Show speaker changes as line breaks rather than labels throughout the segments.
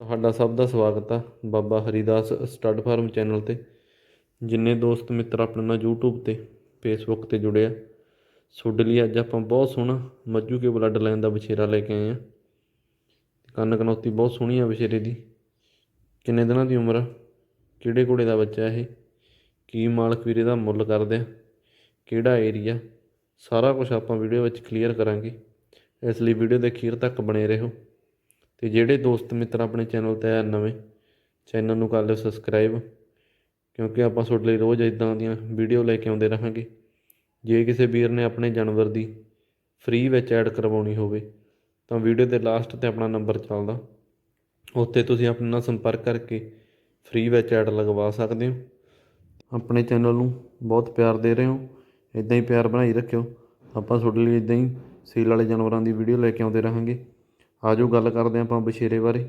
ਤੁਹਾਡਾ ਸਭ ਦਾ ਸਵਾਗਤ ਆ Baba Haridas stud farm channel ਤੇ, ਜਿੰਨੇ ਦੋਸਤ ਮਿੱਤਰ ਆਪਣੇ ਨਾਲ YouTube ਤੇ, Facebook ਤੇ ਜੁੜੇ ਆ। ਤੁਹਾਡੇ ਲਈ ਅੱਜ ਆਪਾਂ ਬਹੁਤ ਸੋਹਣਾ ਮੱਜੂ ਕੇ ਬਲੱਡ ਲਾਈਨ ਦਾ ਬਛੇਰਾ ਲੈ ਕੇ ਆਏ ਆ। ਕੰਨ ਕਨੌਤੀ ਬਹੁਤ ਸੋਹਣੀ ਆ ਬਛੇਰੇ ਦੀ। ਕਿੰਨੇ ਦਿਨਾਂ ਦੀ ਉਮਰ ਆ? ਕਿਹੜੇ ਘੋੜੇ ਦਾ ਬੱਚਾ ਇਹ? ਕੀ ਮਾਲਕ ਵੀਰੇ ਦਾ ਮੁੱਲ ਕਰਦੇ ਆ? ਕਿਹੜਾ ਏਰੀਆ ਸਾਰਾ ਕੁਝ ਆਪਾਂ ਵੀਡੀਓ ਵਿੱਚ ਕਲੀਅਰ ਕਰਾਂਗੇ। ਇਸ ਲਈ ਵੀਡੀਓ ਦੇ ਅਖੀਰ ਤੱਕ ਬਣੇ ਰਹੋ। ਤੇ ਜਿਹੜੇ ਦੋਸਤ ਮਿੱਤਰ ਆਪਣੇ ਚੈਨਲ ਤੇ ਨਵੇਂ, ਚੈਨਲ ਨੂੰ ਕਰ ਲਿਓ ਸਬਸਕ੍ਰਾਈਬ ਕਿਉਂਕਿ ਆਪਾਂ ਤੁਹਾਡੇ ਲਈ ਰੋਜ਼ ਇਦਾਂ ਦੀਆਂ ਵੀਡੀਓ ਲੈ ਕੇ ਆਉਂਦੇ ਰਹਾਂਗੇ। ਜੇ ਕਿਸੇ ਵੀਰ ਨੇ ਆਪਣੇ ਜਾਨਵਰ ਦੀ ਫ੍ਰੀ ਵਿੱਚ ਐਡ ਕਰਵਾਉਣੀ ਹੋਵੇ, ਤਾਂ ਵੀਡੀਓ ਦੇ ਲਾਸਟ ਤੇ ਆਪਣਾ ਨੰਬਰ ਚੱਲਦਾ। ਉੱਥੇ ਤੁਸੀਂ ਆਪਣੇ ਨਾਲ ਸੰਪਰਕ ਕਰਕੇ ਫ੍ਰੀ ਵਿੱਚ ਐਡ ਲਗਵਾ ਸਕਦੇ ਹੋ। ਆਪਣੇ ਚੈਨਲ ਨੂੰ ਬਹੁਤ ਪਿਆਰ ਦੇ ਰਹੇ ਹੋ ਇਦਾਂ ਹੀ ਪਿਆਰ ਬਣਾਈ ਰੱਖਿਓ। ਆਪਾਂ ਤੁਹਾਡੇ ਲਈ ਇਦਾਂ ਹੀ ਸੀਲ ਵਾਲੇ ਜਾਨਵਰਾਂ ਦੀ ਵੀਡੀਓ ਲੈ ਕੇ ਆਉਂਦੇ ਰਹਾਂਗੇ। ਆਜੋ ਗੱਲ ਕਰਦੇ ਹਾਂ ਆਪਾਂ ਬਛੇਰੇ ਬਾਰੇ।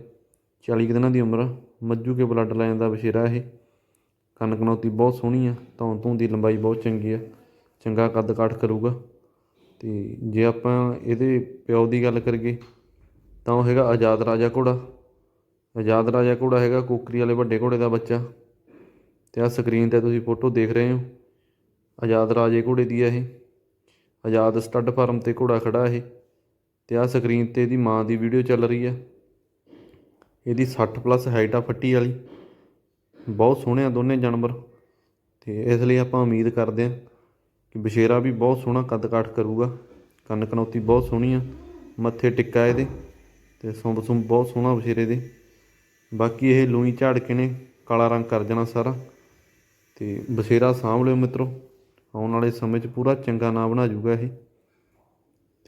40 ਕੁ ਦਿਨਾਂ ਦੀ ਉਮਰ ਆ। ਮੱਜੂ ਕੇ ਬਲੱਡ ਲਾਈਨ ਦਾ ਬਛੇਰਾ ਇਹ। ਕੰਨ ਕਨੌਤੀ ਬਹੁਤ ਸੋਹਣੀ ਆ। ਧੌਣ ਧੂਣ ਦੀ ਲੰਬਾਈ ਬਹੁਤ ਚੰਗੀ ਆ। ਚੰਗਾ ਕੱਦ ਕਾਠ ਕਰੂਗਾ। ਤੇ ਜੇ ਆਪਾਂ ਇਹਦੇ ਪਿਓ ਦੀ ਗੱਲ ਕਰੀਏ, ਤਾਂ ਉਹ ਹੈਗਾ ਆਜ਼ਾਦ ਰਾਜਾ ਘੋੜਾ। ਆਜ਼ਾਦ ਰਾਜਾ ਘੋੜਾ ਹੈਗਾ ਕੋਕਰੀ ਵਾਲੇ ਵੱਡੇ ਘੋੜੇ ਦਾ ਬੱਚਾ। ਤੇ ਆ ਸਕਰੀਨ ਤੇ ਤੁਸੀਂ ਫੋਟੋ ਦੇਖ ਰਹੇ ਹੋ। ਆਜ਼ਾਦ ਰਾਜੇ ਘੋੜੇ ਦੀ ਆ ਇਹ। ਆਜ਼ਾਦ ਸਟੱਡ ਫਾਰਮ ਤੇ ਘੋੜਾ ਖੜਾ ਇਹ। ਤੇ ਆਹ ਸਕਰੀਨ ਤੇ ਇਹਦੀ ਮਾਂ ਦੀ ਵੀਡੀਓ ਚੱਲ ਰਹੀ ਆ ਇਹਦੀ 60 ਪਲੱਸ ਹਾਈਟ ਆ ਫੱਟੀ ਵਾਲੀ। ਬਹੁਤ ਸੋਹਣੇ ਆ ਦੋਨੇ ਜਾਨਵਰ। ਤੇ ਇਸ ਲਈ ਆਪਾਂ ਉਮੀਦ ਕਰਦੇ ਆ ਕਿ ਬਸ਼ੇਰਾ ਵੀ ਬਹੁਤ ਸੋਹਣਾ ਕੱਦ ਕਾਠ ਕਰੂਗਾ। ਕੰਨ ਕਨੌਤੀ ਬਹੁਤ ਸੋਹਣੀ ਆ। ਮੱਥੇ ਟਿੱਕਾ ਇਹਦੇ ਤੇ ਸੁੰਬ ਸੁੰਬ ਬਹੁਤ ਸੋਹਣਾ ਬਸ਼ੇਰੇ ਦੇ। ਬਾਕੀ ਇਹ ਲੂਈ ਝਾੜ ਕੇ ਨੇ, ਕਾਲਾ ਰੰਗ ਕਰ ਜਾਣਾ ਸਾਰਾ। ਤੇ ਬਸ਼ੇਰਾ ਸਾਂਭ ਲਿਓ ਮਿੱਤਰੋ। ਆਉਣ ਵਾਲੇ ਸਮੇਂ 'ਚ ਪੂਰਾ ਚੰਗਾ ਨਾਂ ਬਣਾ ਜੂਗਾ ਇਹ।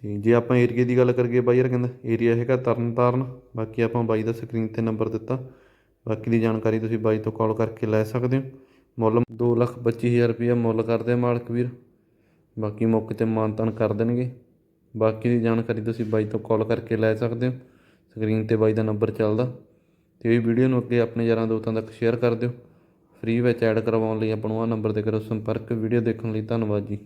ਤੇ ਜੇ ਆਪਾਂ ਏਰੀਏ ਦੀ ਗੱਲ ਕਰੀਏ ਬਾਈ ਯਾਰ ਕਹਿੰਦਾ ਏਰੀਆ ਹੈਗਾ ਤਰਨ ਤਾਰਨ ਬਾਕੀ ਆਪਾਂ ਬਾਈ ਦਾ ਸਕਰੀਨ ਤੇ ਨੰਬਰ ਦਿੱਤਾ। ਬਾਕੀ ਦੀ ਜਾਣਕਾਰੀ ਤੁਸੀਂ ਬਾਈ ਤੋਂ ਕਾਲ ਕਰਕੇ ਲੈ ਸਕਦੇ ਹੋ। ਮੁੱਲ ਦੋ ਲੱਖ ਪੱਚੀ ਹਜ਼ਾਰ ਰੁਪਈਆ ਮੁੱਲ ਕਰਦੇ ਆ ਮਾਲਕ ਵੀਰ। ਬਾਕੀ ਮੌਕੇ ਤੇ ਮਾਨਤਾਨ ਕਰ ਦੇਣਗੇ। ਬਾਕੀ ਦੀ ਜਾਣਕਾਰੀ ਤੁਸੀਂ ਬਾਈ ਤੋਂ ਕਾਲ ਕਰਕੇ ਲੈ ਸਕਦੇ ਹੋ। ਸਕਰੀਨ ਤੇ ਬਾਈ ਦਾ ਨੰਬਰ ਚੱਲਦਾ। ਤੇ ਇਹ ਵੀਡੀਓ ਨੂੰ ਅੱਗੇ ਆਪਣੇ ਯਾਰਾਂ ਦੋਸਤਾਂ ਤੱਕ ਸ਼ੇਅਰ ਕਰ ਦਿਓ। ਫ੍ਰੀ ਵਿੱਚ ਐਡ ਕਰਵਾਉਣ ਲਈ ਆਪਾਂ ਨੂੰ ਆਹ ਨੰਬਰ ਤੇ ਕਰੋ ਸੰਪਰਕ। ਵੀਡੀਓ ਦੇਖਣ ਲਈ ਧੰਨਵਾਦ ਜੀ।